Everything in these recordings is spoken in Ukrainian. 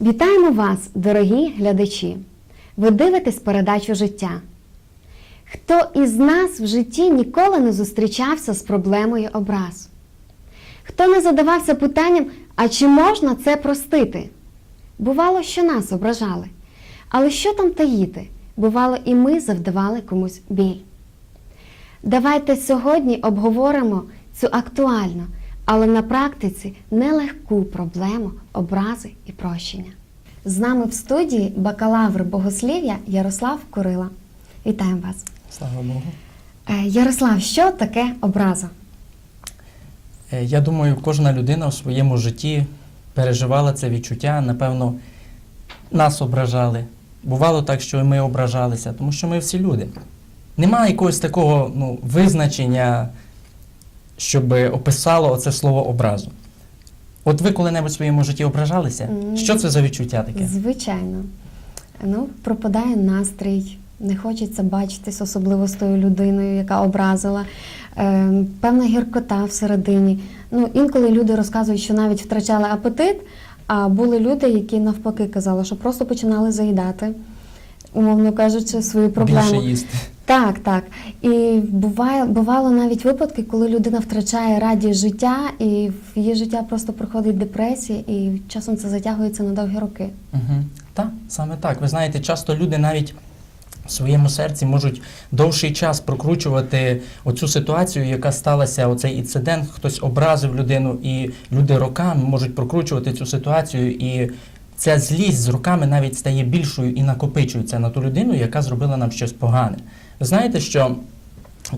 Вітаємо вас, дорогі глядачі! Ви дивитесь передачу життя. Хто із нас в житті ніколи не зустрічався з проблемою образ? Хто не задавався питанням, а чи можна це простити? Бувало, що нас ображали. Але що там таїти? Бувало, і ми завдавали комусь біль. Давайте сьогодні обговоримо цю актуальну, але на практиці нелегку проблему образи і прощення. З нами в студії бакалавр богослів'я Ярослав Курила. Вітаємо вас. Слава Богу. Е, Ярослав, що таке образа? Е, Я думаю, кожна людина в своєму житті переживала це відчуття. Напевно, нас ображали. Бувало так, що ми ображалися, тому що ми всі люди. Немає якогось такого ну, визначення, щоб описало оце слово образу. От ви коли-небудь в своєму житті ображалися? Що це за відчуття таке? Звичайно. Ну, пропадає настрій, не хочеться бачитись, особливо з тою людиною, яка образила. Е, певна гіркота всередині. Ну, інколи люди розказують, що навіть втрачали апетит, а були люди, які навпаки казали, що просто починали заїдати, умовно кажучи, свою проблему. Більше їсти. Так, так. І буває, бувало навіть випадки, коли людина втрачає радість життя, і в її життя просто проходить депресія, і часом це затягується на довгі роки. Угу. Так, саме так. Ви знаєте, часто люди навіть в своєму серці можуть довший час прокручувати оцю ситуацію, яка сталася, оцей інцидент, хтось образив людину, і люди роками можуть прокручувати цю ситуацію, і ця злість з роками навіть стає більшою і накопичується на ту людину, яка зробила нам щось погане. Ви знаєте, що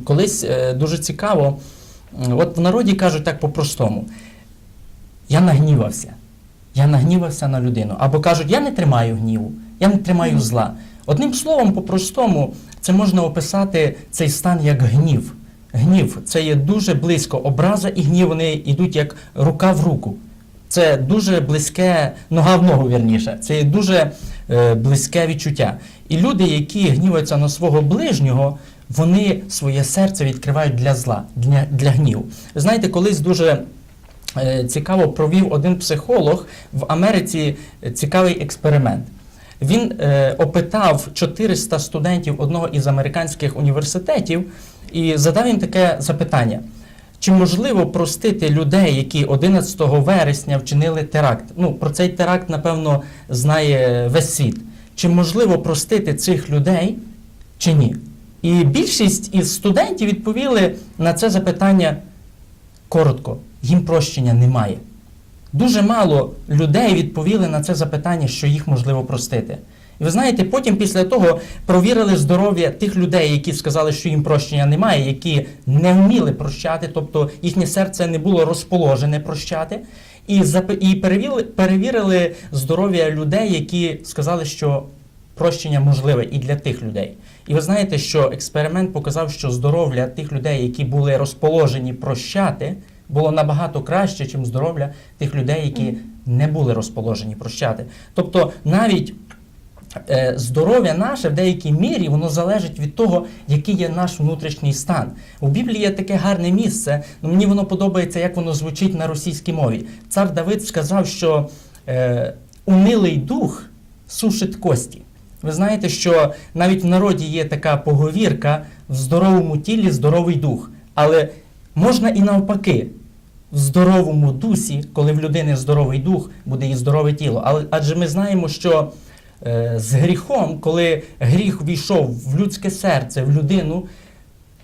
колись е, дуже цікаво, от в народі кажуть так по-простому: я нагнівався. Я нагнівався на людину. Або кажуть, я не тримаю гніву, я не тримаю зла. Одним словом, по-простому, це можна описати цей стан як гнів. Гнів це є дуже близько. Образа і гнів вони йдуть як рука в руку. Це дуже близьке, нога в ногу вірніше. Це дуже е, близьке відчуття. І люди, які гніваються на свого ближнього, вони своє серце відкривають для зла, для, для гніву. Знаєте, колись дуже е, цікаво провів один психолог в Америці е, цікавий експеримент. Він е, опитав 400 студентів одного із американських університетів і задав їм таке запитання. Чи можливо простити людей, які 11 вересня вчинили теракт? Ну, про цей теракт, напевно, знає весь світ. Чи можливо простити цих людей, чи ні? І більшість із студентів відповіли на це запитання коротко: їм прощення немає. Дуже мало людей відповіли на це запитання, що їх можливо простити. Ви знаєте, потім після того провірили здоров'я тих людей, які сказали, що їм прощення немає, які не вміли прощати, тобто їхнє серце не було розположене прощати. І, і перевірили, перевірили здоров'я людей, які сказали, що прощення можливе і для тих людей. І ви знаєте, що експеримент показав, що здоров'я тих людей, які були розположені прощати, було набагато краще, ніж здоров'я тих людей, які не були розположені прощати. Тобто навіть здоров'я наше в деякій мірі воно залежить від того, який є наш внутрішній стан. У Біблії є таке гарне місце, ну мені воно подобається, як воно звучить на російській мові. Цар Давид сказав, що е, унилий дух сушить кості. Ви знаєте, що навіть в народі є така поговірка в здоровому тілі здоровий дух. Але можна і навпаки, в здоровому дусі, коли в людини здоровий дух, буде і здорове тіло. Але адже ми знаємо, що е, з гріхом, коли гріх війшов в людське серце, в людину,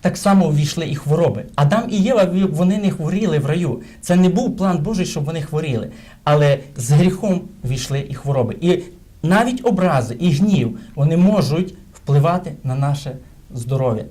так само ввійшли і хвороби. Адам і Єва вони не хворіли в раю. Це не був план Божий, щоб вони хворіли. Але з гріхом війшли і хвороби. І навіть образи і гнів вони можуть впливати на наше здоров'я.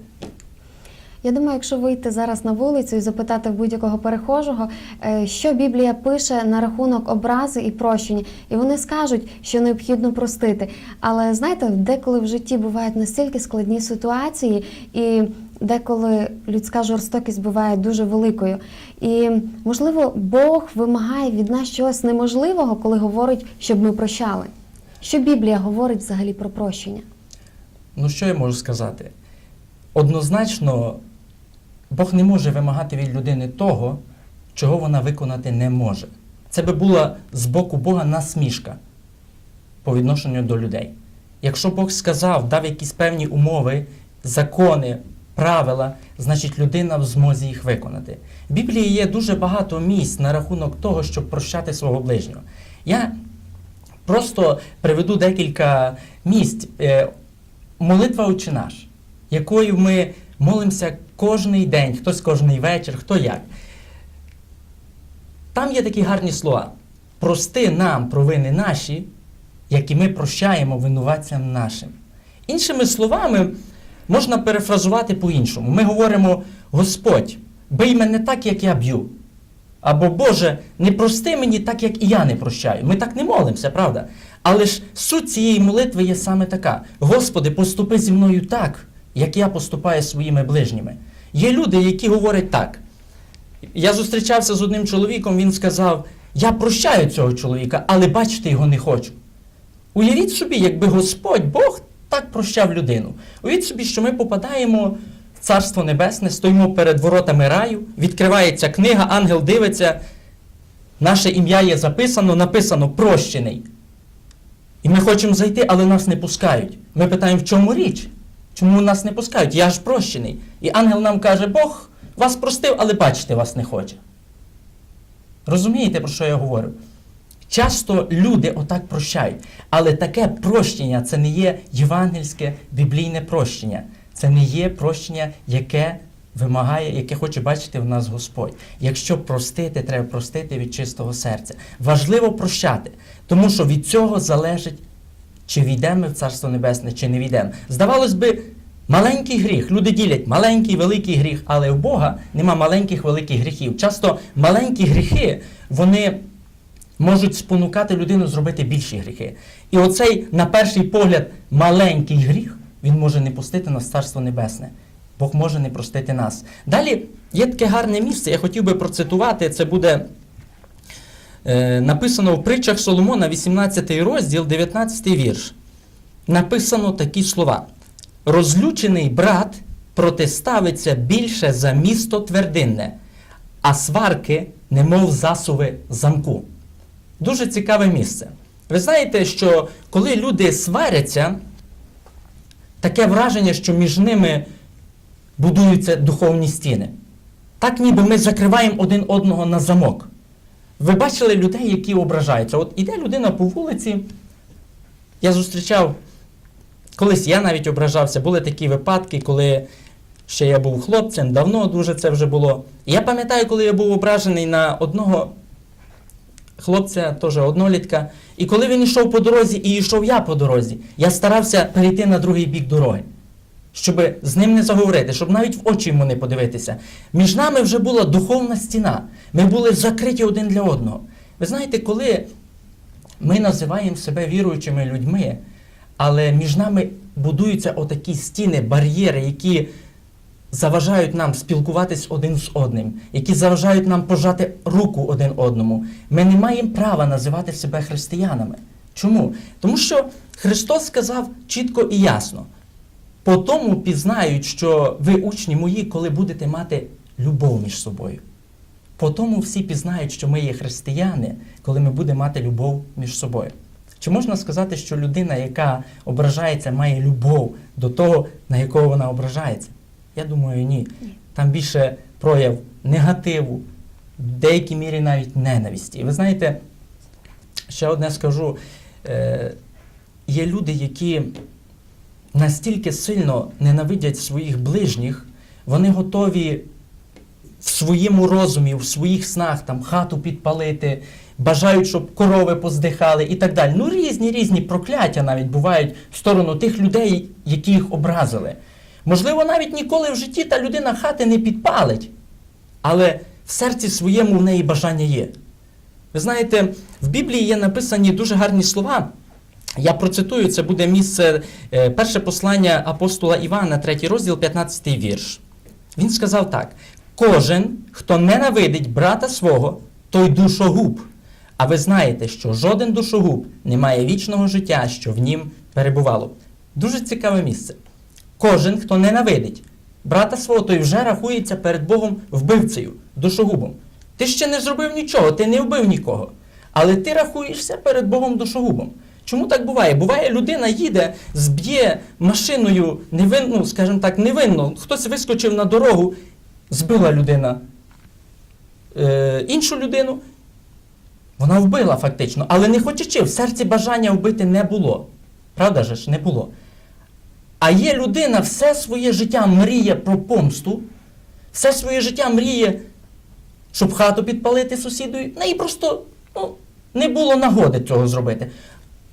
Я думаю, якщо вийти зараз на вулицю і запитати будь-якого перехожого, е, що Біблія пише на рахунок образи і прощення, і вони скажуть, що необхідно простити. Але знаєте, деколи в житті бувають настільки складні ситуації, і деколи людська жорстокість буває дуже великою. І можливо, Бог вимагає від нас чогось неможливого, коли говорить, щоб ми прощали. Що Біблія говорить взагалі про прощення? Ну, що я можу сказати? Однозначно, Бог не може вимагати від людини того, чого вона виконати не може. Це би була з боку Бога насмішка. по відношенню до людей. Якщо Бог сказав, дав якісь певні умови, закони, правила, значить людина в змозі їх виконати. В Біблії є дуже багато місць на рахунок того, щоб прощати свого ближнього. Я просто приведу декілька місць. Е, Молитва «Отче наш, якою ми молимося кожний день, хтось кожний вечір, хто як. Там є такі гарні слова. Прости нам провини наші, які ми прощаємо винуватцям нашим. Іншими словами, можна перефразувати по-іншому. Ми говоримо: Господь, бий мене так, як я б'ю. Або Боже, не прости мені так, як і я не прощаю. Ми так не молимося, правда? Але ж суть цієї молитви є саме така: Господи, поступи зі мною так, як я поступаю зі своїми ближніми. Є люди, які говорять так. Я зустрічався з одним чоловіком, він сказав: Я прощаю цього чоловіка, але бачити його не хочу. Уявіть собі, якби Господь Бог так прощав людину. Уявіть собі, що ми попадаємо в Царство Небесне, стоїмо перед воротами раю, відкривається книга, ангел дивиться, наше ім'я є записано, написано прощений. І ми хочемо зайти, але нас не пускають. Ми питаємо, в чому річ? Чому нас не пускають? Я ж прощений. І ангел нам каже, Бог вас простив, але бачити вас не хоче. Розумієте, про що я говорю? Часто люди отак прощають, але таке прощення це не є євангельське біблійне прощення. Це не є прощення, яке вимагає, яке хоче бачити в нас Господь. Якщо простити, треба простити від чистого серця. Важливо прощати, тому що від цього залежить, чи війдемо в Царство Небесне, чи не війдемо. Здавалось би, маленький гріх. Люди ділять маленький, великий гріх, але у Бога нема маленьких великих гріхів. Часто маленькі гріхи, вони можуть спонукати людину зробити більші гріхи. І оцей, на перший погляд, маленький гріх, він може не пустити нас в Царство Небесне. Бог може не простити нас. Далі є таке гарне місце, я хотів би процитувати, це буде написано в притчах Соломона, 18 розділ, 19 вірш. Написано такі слова. Розлючений брат протиставиться більше за місто твердинне, а сварки, немов засуви замку. Дуже цікаве місце. Ви знаєте, що коли люди сваряться, таке враження, що між ними будуються духовні стіни. Так ніби ми закриваємо один одного на замок. Ви бачили людей, які ображаються. От іде людина по вулиці. Я зустрічав, колись я навіть ображався, були такі випадки, коли ще я був хлопцем, давно дуже це вже було. Я пам'ятаю, коли я був ображений на одного хлопця, теж однолітка. І коли він йшов по дорозі, і йшов я по дорозі, я старався перейти на другий бік дороги, щоб з ним не заговорити, щоб навіть в очі йому не подивитися. Між нами вже була духовна стіна. Ми були закриті один для одного. Ви знаєте, коли ми називаємо себе віруючими людьми, але між нами будуються отакі стіни, бар'єри, які заважають нам спілкуватись один з одним, які заважають нам пожати руку один одному. Ми не маємо права називати себе християнами. Чому? Тому що Христос сказав чітко і ясно: по тому пізнають, що ви учні мої, коли будете мати любов між собою. По тому всі пізнають, що ми є християни, коли ми будемо мати любов між собою. Чи можна сказати, що людина, яка ображається, має любов до того, на якого вона ображається? Я думаю, ні. Там більше прояв негативу, в деякій мірі навіть ненависті. І ви знаєте, ще одне скажу: е, є люди, які настільки сильно ненавидять своїх ближніх, вони готові в своєму розумі, в своїх снах там хату підпалити, бажають, щоб корови поздихали і так далі. Ну, різні різні прокляття навіть бувають в сторону тих людей, які їх образили. Можливо, навіть ніколи в житті та людина хати не підпалить, але в серці своєму в неї бажання є. Ви знаєте, в Біблії є написані дуже гарні слова. Я процитую, це буде місце, е, перше послання апостола Івана, 3 розділ, 15 вірш. Він сказав так: кожен, хто ненавидить брата свого, той душогуб. А ви знаєте, що жоден душогуб не має вічного життя, що в нім перебувало. Дуже цікаве місце. Кожен, хто ненавидить брата свого, той вже рахується перед Богом вбивцею, душогубом. Ти ще не зробив нічого, ти не вбив нікого. Але ти рахуєшся перед Богом душогубом. Чому так буває? Буває, людина їде, зб'є машиною невинну, скажімо так, невинно. Хтось вискочив на дорогу, збила людина е, іншу людину. Вона вбила фактично, але не хочучи, в серці бажання вбити не було. Правда же ж, не було. А є людина, все своє життя мріє про помсту, все своє життя мріє, щоб хату підпалити сусідою. Неї просто ну, не було нагоди цього зробити.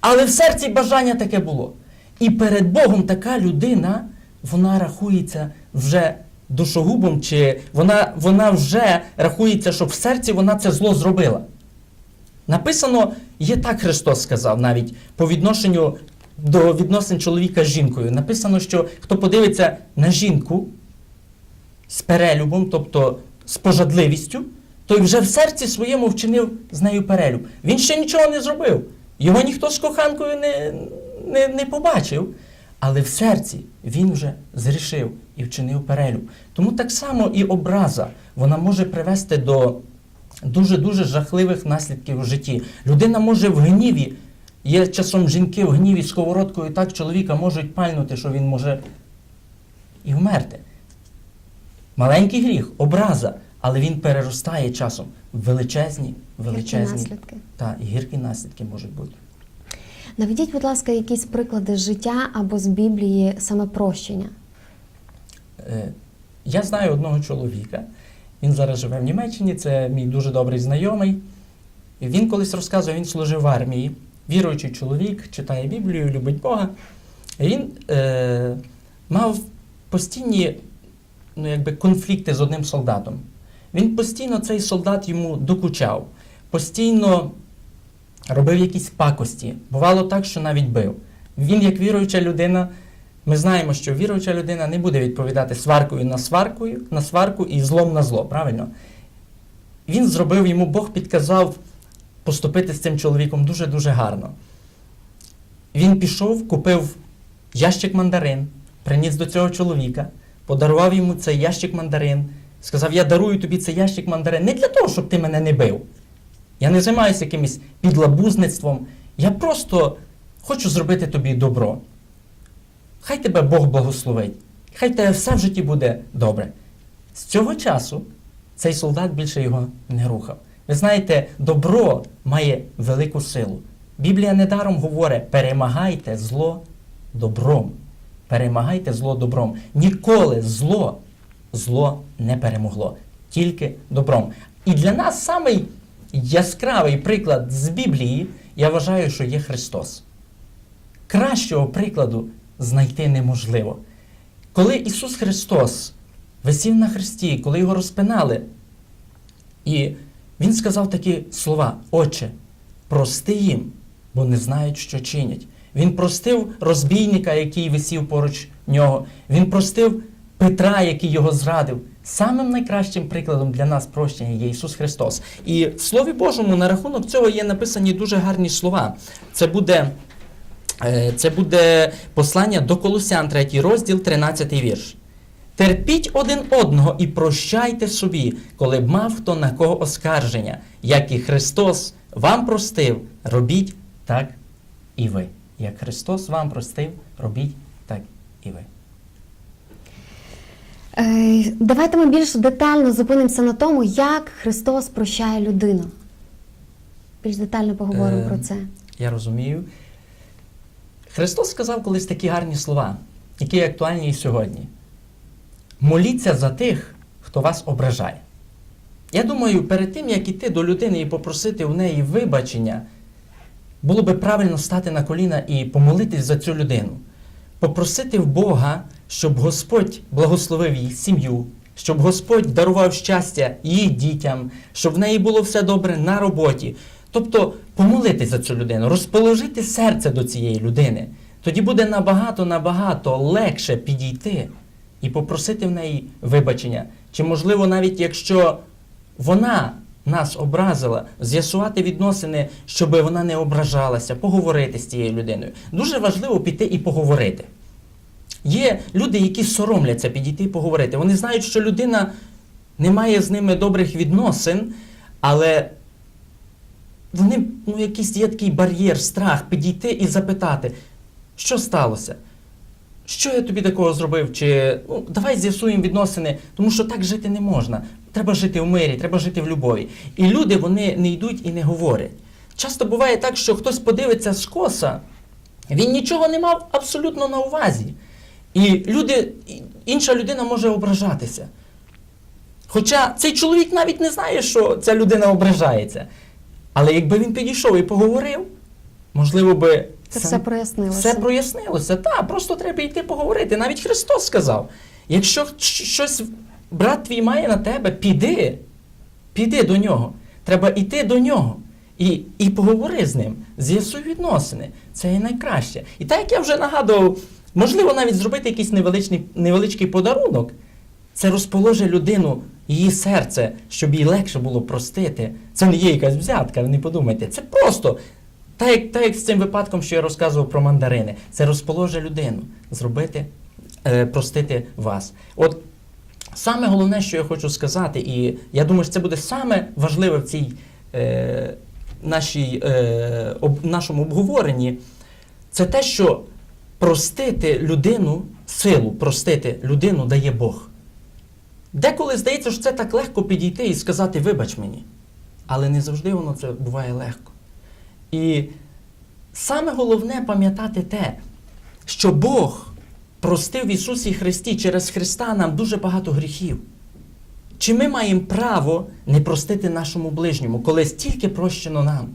Але в серці бажання таке було. І перед Богом така людина, вона рахується вже душогубом, чи вона, вона вже рахується, що в серці вона це зло зробила. Написано, є так Христос сказав навіть по відношенню до відносин чоловіка з жінкою. Написано, що хто подивиться на жінку з перелюбом, тобто з пожадливістю, той вже в серці своєму вчинив з нею перелюб. Він ще нічого не зробив. Його ніхто з коханкою не, не, не побачив. Але в серці він вже зрішив і вчинив перелюб. Тому так само і образа вона може привести до дуже-дуже жахливих наслідків у житті. Людина може в гніві, є часом жінки в гніві сковородкою так чоловіка можуть пальнути, що він може і вмерти. Маленький гріх, образа, але він переростає часом в величезні, Величезні наслідки? та і гіркі наслідки можуть бути. Наведіть, будь ласка, якісь приклади з життя або з Біблії саме прощення. Е, Я знаю одного чоловіка. Він зараз живе в Німеччині, це мій дуже добрий знайомий. Він колись розказує, він служив в армії. Віруючий чоловік, читає Біблію, любить Бога. Він е, мав постійні ну, якби, конфлікти з одним солдатом. Він постійно, цей солдат йому докучав, постійно робив якісь пакості. Бувало так, що навіть бив. Він, як віруюча людина, ми знаємо, що віруюча людина не буде відповідати сваркою на сваркою, на сварку і злом на зло, правильно? Він зробив йому, Бог підказав поступити з цим чоловіком дуже-дуже гарно. Він пішов, купив ящик мандарин, приніс до цього чоловіка, подарував йому цей ящик мандарин, сказав: Я дарую тобі цей ящик мандарин не для того, щоб ти мене не бив. Я не займаюся якимось підлабузництвом. Я просто хочу зробити тобі добро. Хай тебе Бог благословить. Хай тебе все в житті буде добре. З цього часу цей солдат більше його не рухав. Ви знаєте, добро має велику силу. Біблія недаром говорить: перемагайте зло добром. Перемагайте зло добром. Ніколи зло, зло не перемогло, тільки добром. І для нас самий яскравий приклад з Біблії, я вважаю, що є Христос. Кращого прикладу знайти неможливо. Коли Ісус Христос висів на хресті, коли його розпинали, і Він сказав такі слова: Отче, прости їм, бо не знають, що чинять. Він простив розбійника, який висів поруч нього. Він простив Петра, який його зрадив. Самим найкращим прикладом для нас прощення є Ісус Христос. І в Слові Божому на рахунок цього є написані дуже гарні слова. Це буде. Е, Це буде послання до Колосян, 3 розділ, 13 вірш. Терпіть один одного і прощайте собі, коли б мав хто на кого оскарження, як і Христос вам простив, робіть так і ви. Як Христос вам простив, робіть так і ви. Е, Давайте ми більш детально зупинимося на тому, як Христос прощає людину. Більш детально поговоримо Е, про це. Я розумію. Христос сказав колись такі гарні слова, які актуальні і сьогодні. Моліться за тих, хто вас ображає. Я думаю, перед тим, як іти до людини і попросити у неї вибачення, було би правильно стати на коліна і помолитись за цю людину. Попросити в Бога, щоб Господь благословив її сім'ю, щоб Господь дарував щастя її дітям, щоб в неї було все добре на роботі. Тобто помолитись за цю людину, розположити серце до цієї людини. Тоді буде набагато набагато легше підійти і попросити в неї вибачення. Чи можливо, навіть якщо вона нас образила, з'ясувати відносини, щоб вона не ображалася, поговорити з цією людиною. Дуже важливо піти і поговорити. Є люди, які соромляться підійти і поговорити. Вони знають, що людина не має з ними добрих відносин, але вони, ну, якийсь є такий бар'єр, страх підійти і запитати, що сталося? Що я тобі такого зробив? Чи ну, давай з'ясуємо відносини, тому що так жити не можна. Треба жити в мирі, треба жити в любові. І люди вони не йдуть і не говорять. Часто буває так, що хтось подивиться з коса, він нічого не мав абсолютно на увазі. І люди, інша людина може ображатися. Хоча цей чоловік навіть не знає, що ця людина ображається. Але якби він підійшов і поговорив, можливо би Це все прояснилося. все прояснилося. Так, просто треба йти поговорити. Навіть Христос сказав: якщо щось брат твій має на тебе, піди. Піди до нього. Треба йти до нього. І, і поговори з ним, з'ясуй відносини. Це є найкраще. І так як я вже нагадував, можливо навіть зробити якийсь невеличкий, невеличкий подарунок. Це розположе людину, її серце, щоб їй легше було простити. Це не є якась взятка, не подумайте. Це просто так як, так як з цим випадком, що я розказував про мандарини, це розположе людину зробити, е, простити вас. От саме головне, що я хочу сказати, і я думаю, що це буде саме важливе в цій е, нашій, е, об, нашому обговоренні, це те, що простити людину, силу простити людину дає Бог. Деколи здається, що це так легко підійти і сказати вибач мені. Але не завжди воно це буває легко. І саме головне пам'ятати те, що Бог простив в Ісусі Христі через Христа нам дуже багато гріхів. Чи ми маємо право не простити нашому ближньому, коли стільки прощено нам?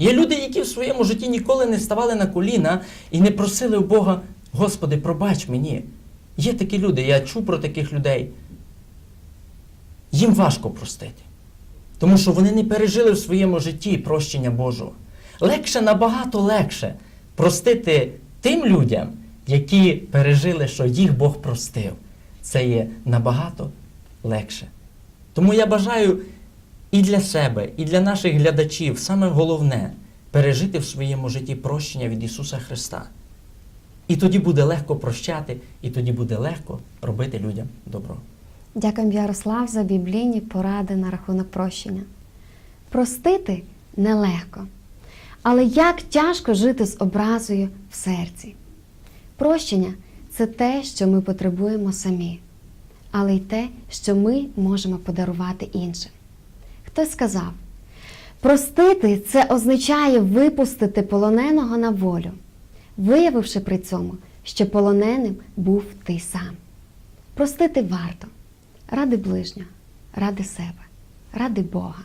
Є люди, які в своєму житті ніколи не ставали на коліна і не просили у Бога, Господи, пробач мені. Є такі люди, я чув про таких людей. Їм важко простити. Тому що вони не пережили в своєму житті прощення Божого. Легше, набагато легше простити тим людям, які пережили, що їх Бог простив. Це є набагато легше. Тому я бажаю і для себе, і для наших глядачів саме головне пережити в своєму житті прощення від Ісуса Христа. І тоді буде легко прощати, і тоді буде легко робити людям добро. Дякуємо, Ярослав, за біблійні поради на рахунок прощення. Простити нелегко. Але як тяжко жити з образою в серці. Прощення це те, що ми потребуємо самі, але й те, що ми можемо подарувати іншим. Хтось сказав: простити це означає випустити полоненого на волю, виявивши при цьому, що полоненим був ти сам. Простити варто ради ближнього, ради себе, ради Бога.